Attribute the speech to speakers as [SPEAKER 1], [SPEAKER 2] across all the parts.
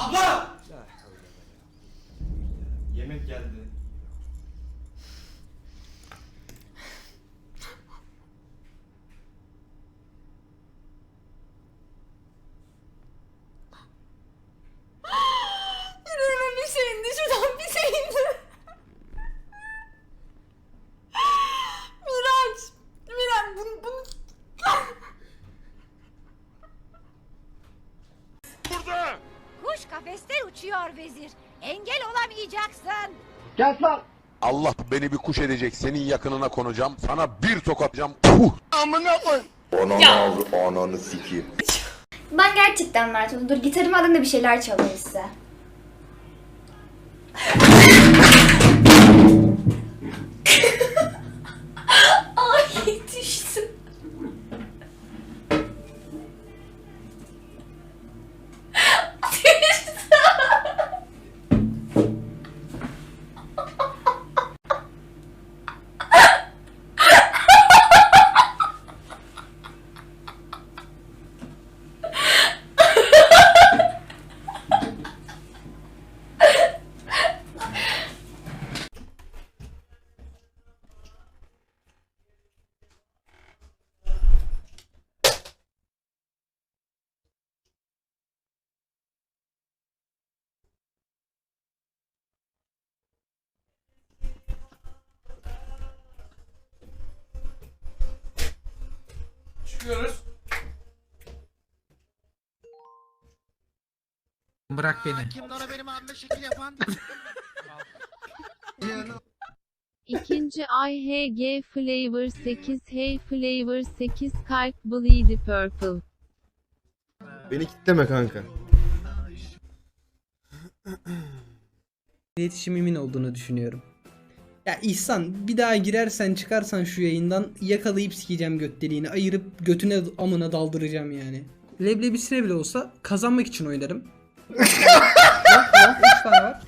[SPEAKER 1] Abla! Yemek geldi.
[SPEAKER 2] Yüreğime bir şey indi. Şuradan bir şey indi. Miraç. Miraç bunu, bunu...
[SPEAKER 3] Kuş kafeste uçuyor vezir. Engel olamayacaksın.
[SPEAKER 4] Allah beni bir kuş edecek. Senin yakınına konacağım. Sana bir tokatacağım. Puh!
[SPEAKER 5] Ananı av, ananı sikeyim.
[SPEAKER 2] Ben gerçekten Mert Dur gitarımı alın da bir şeyler çalayım size.
[SPEAKER 6] Bırak beni.
[SPEAKER 7] İkinci ay HG Flavor 8 Hey Flavor 8 Kalp Bleedy Purple
[SPEAKER 8] Beni kitleme kanka.
[SPEAKER 6] İletişimimin olduğunu düşünüyorum. Ya İhsan bir daha girersen çıkarsan şu yayından yakalayıp sikeceğim göt deliğini. Ayırıp götüne amına daldıracağım yani. Leblebisine bile olsa kazanmak için oynarım. Bak bak 3 tane var.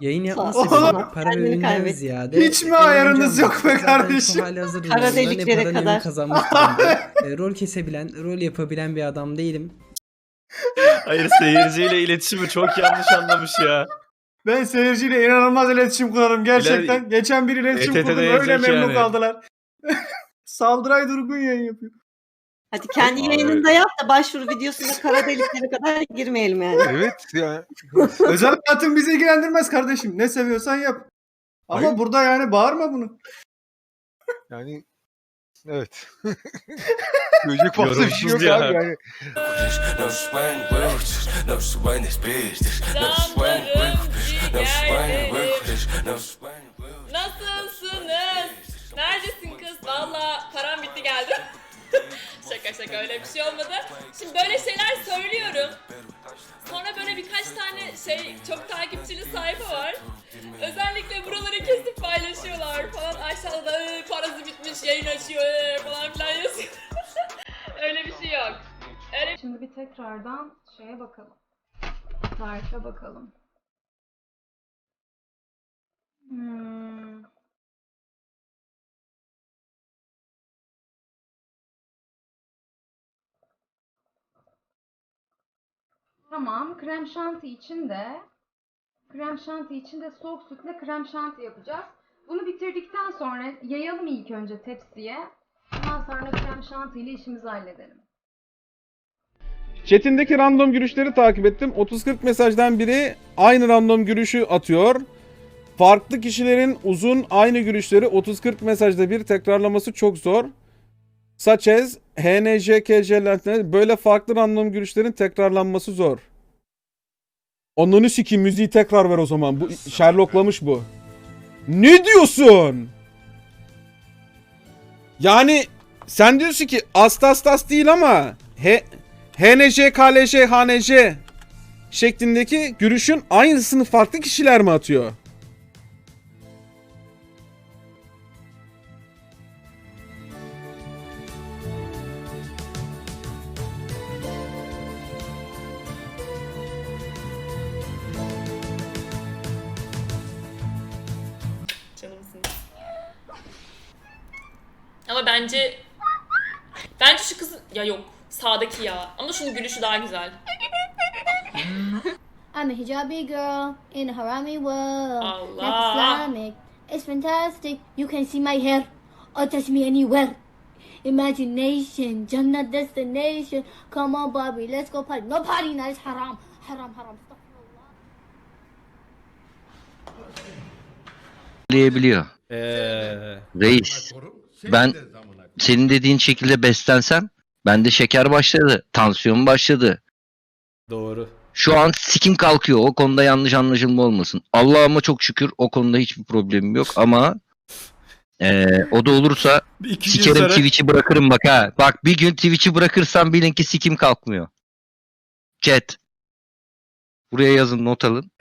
[SPEAKER 6] Yayın yapması
[SPEAKER 8] Oğlum,
[SPEAKER 6] bile para
[SPEAKER 9] kendini
[SPEAKER 6] ziyade
[SPEAKER 8] Hiç mi ayarınız yok be kardeşim?
[SPEAKER 6] Hali
[SPEAKER 9] deliklere
[SPEAKER 6] para ürün
[SPEAKER 9] kadar.
[SPEAKER 6] kazanmış durumda. E, rol kesebilen, rol yapabilen bir adam değilim.
[SPEAKER 10] Hayır seyirciyle iletişimi çok yanlış anlamış ya.
[SPEAKER 8] Ben seyirciyle inanılmaz iletişim kurarım gerçekten. Geçen bir iletişim
[SPEAKER 10] ETT'de
[SPEAKER 8] kurdum öyle
[SPEAKER 10] yazacak
[SPEAKER 8] memnun
[SPEAKER 10] yani.
[SPEAKER 8] kaldılar. Saldıray Durgun yayın yapıyor.
[SPEAKER 9] Hadi kendi yayınında yap da başvuru videosunda kara deliklere kadar girmeyelim yani.
[SPEAKER 4] Evet ya.
[SPEAKER 8] Özel hayatın bizi ilgilendirmez kardeşim. Ne seviyorsan yap. Ama
[SPEAKER 4] Hayır.
[SPEAKER 8] burada yani bağırma bunu.
[SPEAKER 4] Yani evet. Söyleyecek fazla bir şey yok
[SPEAKER 10] ya.
[SPEAKER 4] abi yani.
[SPEAKER 5] No
[SPEAKER 11] şaka öyle bir şey olmadı. Şimdi böyle şeyler söylüyorum. Sonra böyle birkaç tane şey çok takipçili sayfa var. Özellikle buraları kesip paylaşıyorlar falan. Aşağıda da "Ee, parası bitmiş yayın açıyor ee," falan filan yazıyor. öyle bir şey yok. Öyle
[SPEAKER 2] Şimdi bir tekrardan şeye bakalım. Tarife bakalım. Hmm. Tamam, krem şanti için de krem şanti için de soğuk sütle krem şanti yapacağız. Bunu bitirdikten sonra yayalım ilk önce tepsiye. Ondan sonra krem şanti ile işimizi halledelim.
[SPEAKER 12] Chat'indeki random gülüşleri takip ettim. 30-40 mesajdan biri aynı random gülüşü atıyor. Farklı kişilerin uzun aynı gülüşleri 30-40 mesajda bir tekrarlaması çok zor. As HNJKC böyle farklı random gülüşlerin tekrarlanması zor. Onunu sikeyim müziği tekrar ver o zaman. Bu Sherlocklamış bu. Ne diyorsun? Yani sen diyorsun ki astastas değil ama he, HNJ, KLJ, HNJ şeklindeki görüşün aynısını farklı kişiler mi atıyor?
[SPEAKER 11] Bence Bence şu kız ya yok sağdaki ya. Ama şunun gülüşü daha güzel.
[SPEAKER 3] I'm a hijabi girl in a harami world.
[SPEAKER 11] Allah.
[SPEAKER 3] That's Islamic. It's fantastic. You can see my hair or touch me anywhere. Imagination, Jannah destination. Come on, Bobby, let's go party. No party, now it's haram. Haram, haram.
[SPEAKER 1] Diyebiliyor.
[SPEAKER 10] Eee.
[SPEAKER 1] Reis ben senin dediğin şekilde beslensem bende şeker başladı, tansiyon başladı.
[SPEAKER 10] Doğru.
[SPEAKER 1] Şu an sikim kalkıyor. O konuda yanlış anlaşılma olmasın. Allah'ıma çok şükür o konuda hiçbir problemim yok ama eee, o da olursa
[SPEAKER 10] iki
[SPEAKER 1] sikerim
[SPEAKER 10] sonra
[SPEAKER 1] Twitch'i bırakırım bak ha. Bak bir gün Twitch'i bırakırsam bilin ki sikim kalkmıyor. Chat. Buraya yazın not alın.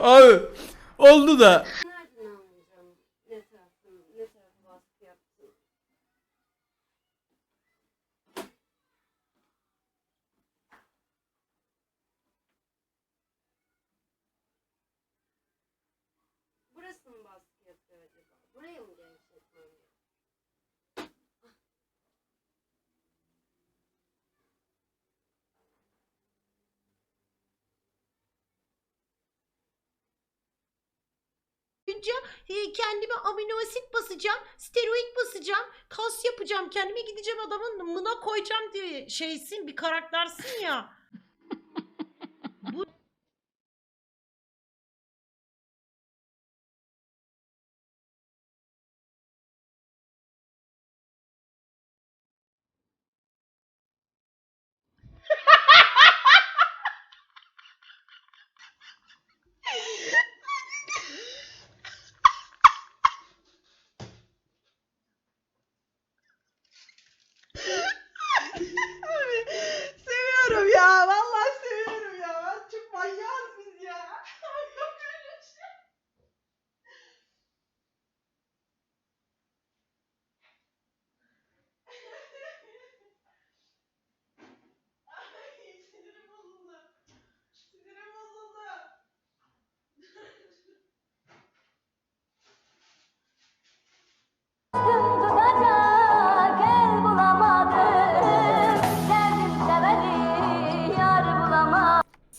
[SPEAKER 12] Abi oldu da.
[SPEAKER 3] Burası mı baskı yapıyor acaba? Buraya mı genişletmem
[SPEAKER 9] kendime amino asit basacağım, steroid basacağım, kas yapacağım, kendime gideceğim adamın mına koyacağım diye şeysin, bir karaktersin ya.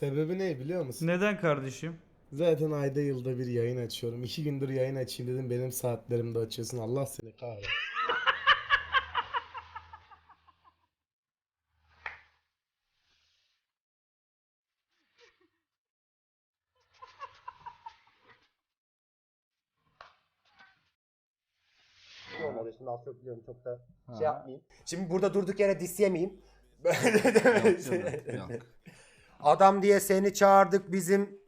[SPEAKER 8] Sebebi ne biliyor musun?
[SPEAKER 10] Neden kardeşim?
[SPEAKER 8] Zaten ayda yılda bir yayın açıyorum. İki gündür yayın açayım dedim. Benim saatlerimde açıyorsun. Allah seni kahretsin.
[SPEAKER 13] Şimdi az çok biliyorum çok da şey yapmayayım. Şimdi burada durduk yere dis yemeyeyim. Böyle demesin. Adam diye seni çağırdık bizim.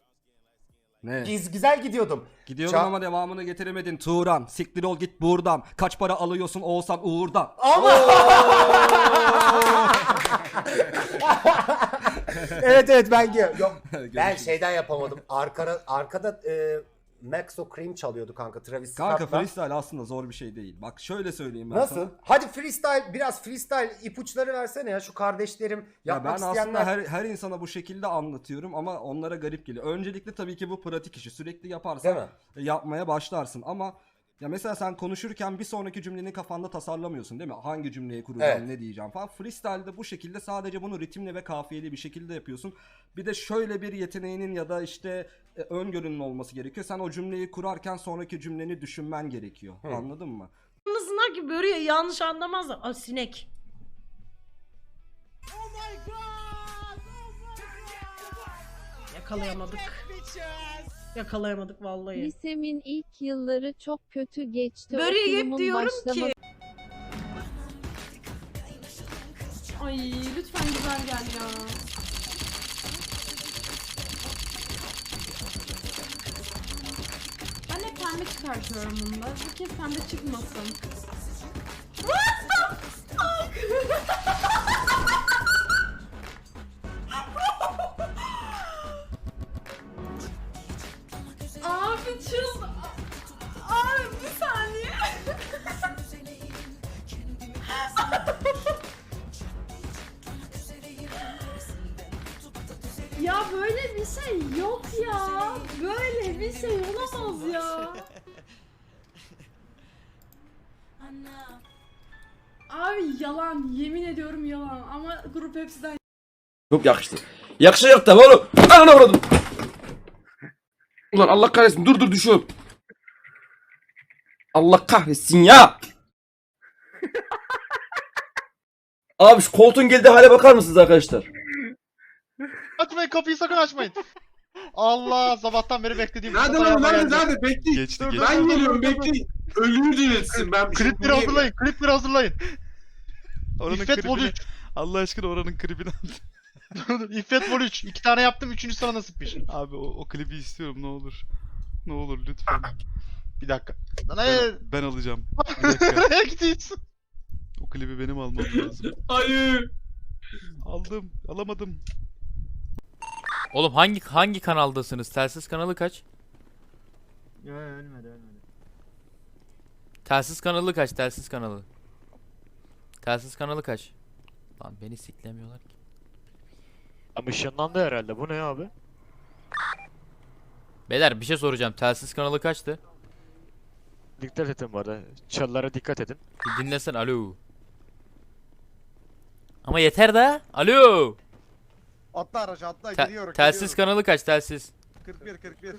[SPEAKER 1] Ne?
[SPEAKER 13] Giz güzel gidiyordum.
[SPEAKER 1] Gidiyordum
[SPEAKER 13] Ça-
[SPEAKER 1] ama devamını getiremedin Turan. Siktir ol git buradan. Kaç para alıyorsun Oğuzhan Uğur'dan.
[SPEAKER 13] Ama evet evet ben gi- yok ben şeyden yapamadım. Arkada arkada e, Maxo Cream çalıyordu kanka Travis
[SPEAKER 1] Kanka
[SPEAKER 13] Scott'la.
[SPEAKER 1] freestyle aslında zor bir şey değil. Bak şöyle söyleyeyim ben
[SPEAKER 13] Nasıl?
[SPEAKER 1] sana.
[SPEAKER 13] Hadi freestyle biraz freestyle ipuçları versene ya şu kardeşlerim
[SPEAKER 1] Ya
[SPEAKER 13] yapmak
[SPEAKER 1] ben
[SPEAKER 13] isteyenler.
[SPEAKER 1] aslında her, her insana bu şekilde anlatıyorum ama onlara garip geliyor. Öncelikle tabii ki bu pratik işi. Sürekli yaparsan
[SPEAKER 13] Değil mi?
[SPEAKER 1] yapmaya başlarsın ama ya mesela sen konuşurken bir sonraki cümleni kafanda tasarlamıyorsun değil mi? Hangi cümleyi kuracağım,
[SPEAKER 13] Evet.
[SPEAKER 1] ne diyeceğim falan. Freestyle'de bu şekilde sadece bunu ritimli ve kafiyeli bir şekilde yapıyorsun. Bir de şöyle bir yeteneğinin ya da işte e, öngörünün olması gerekiyor. Sen o cümleyi kurarken sonraki cümleni düşünmen gerekiyor.
[SPEAKER 13] Hı.
[SPEAKER 1] Anladın mı?
[SPEAKER 9] Anlasınlar ki böyle yanlış anlamazlar. Aa sinek. Yakalayamadık. Yakalayamadık vallahi.
[SPEAKER 7] Lisemin ilk yılları çok kötü geçti.
[SPEAKER 9] Böreği
[SPEAKER 7] Okulumun
[SPEAKER 9] diyorum
[SPEAKER 7] başlama-
[SPEAKER 9] ki.
[SPEAKER 11] Ay lütfen güzel gel ya. Ben hep pembe çıkartıyorum bunda. Bu kez pembe çıkmasın. Abi çıl... Abi bir saniye. ya böyle bir
[SPEAKER 14] şey yok ya. Böyle bir şey olamaz ya. Abi yalan, yemin ediyorum yalan ama grup hepsinden
[SPEAKER 5] Çok yakıştı. Yakışacak tabi oğlum. Ananı vurdum. Ulan Allah kahretsin dur dur düşüyorum. Allah kahretsin ya. Abi şu koltuğun geldiği hale bakar mısınız arkadaşlar?
[SPEAKER 10] Açmayın kapıyı sakın açmayın. Allah sabahtan beri beklediğim
[SPEAKER 2] Nerede lan nerede nerede bekleyin.
[SPEAKER 10] Geçti
[SPEAKER 2] Dur, ben geliyorum bekleyin. Ölümü diriltsin ben.
[SPEAKER 10] Klipleri hazırlayın, klipleri hazırlayın.
[SPEAKER 5] Oranın
[SPEAKER 10] İffet 3.
[SPEAKER 5] Allah aşkına oranın klibini
[SPEAKER 10] İffet Vol 3. İki tane yaptım, üçüncü sana nasipmiş.
[SPEAKER 5] Abi o, o klibi istiyorum ne olur. Ne olur lütfen.
[SPEAKER 10] Bir dakika. Lan hayır.
[SPEAKER 5] Ben alacağım. Bir dakika.
[SPEAKER 10] Nereye gidiyorsun?
[SPEAKER 5] O klibi benim almam lazım.
[SPEAKER 2] Hayır.
[SPEAKER 5] Aldım. Alamadım.
[SPEAKER 10] Oğlum hangi hangi kanaldasınız? Telsiz kanalı kaç?
[SPEAKER 5] ölmedi ölmedi.
[SPEAKER 10] Telsiz kanalı kaç? Telsiz kanalı. Telsiz kanalı kaç? Lan beni siklemiyorlar ki.
[SPEAKER 5] Ama ışınlandı herhalde. Bu ne abi?
[SPEAKER 10] Beyler bir şey soracağım. Telsiz kanalı kaçtı?
[SPEAKER 5] Dikkat edin bu arada. Çalılara dikkat edin.
[SPEAKER 10] Bir dinlesen alo. Ama yeter de. Alo.
[SPEAKER 2] Atla araç atla
[SPEAKER 10] Te- telsiz kanalı kaç telsiz?
[SPEAKER 2] 41 41.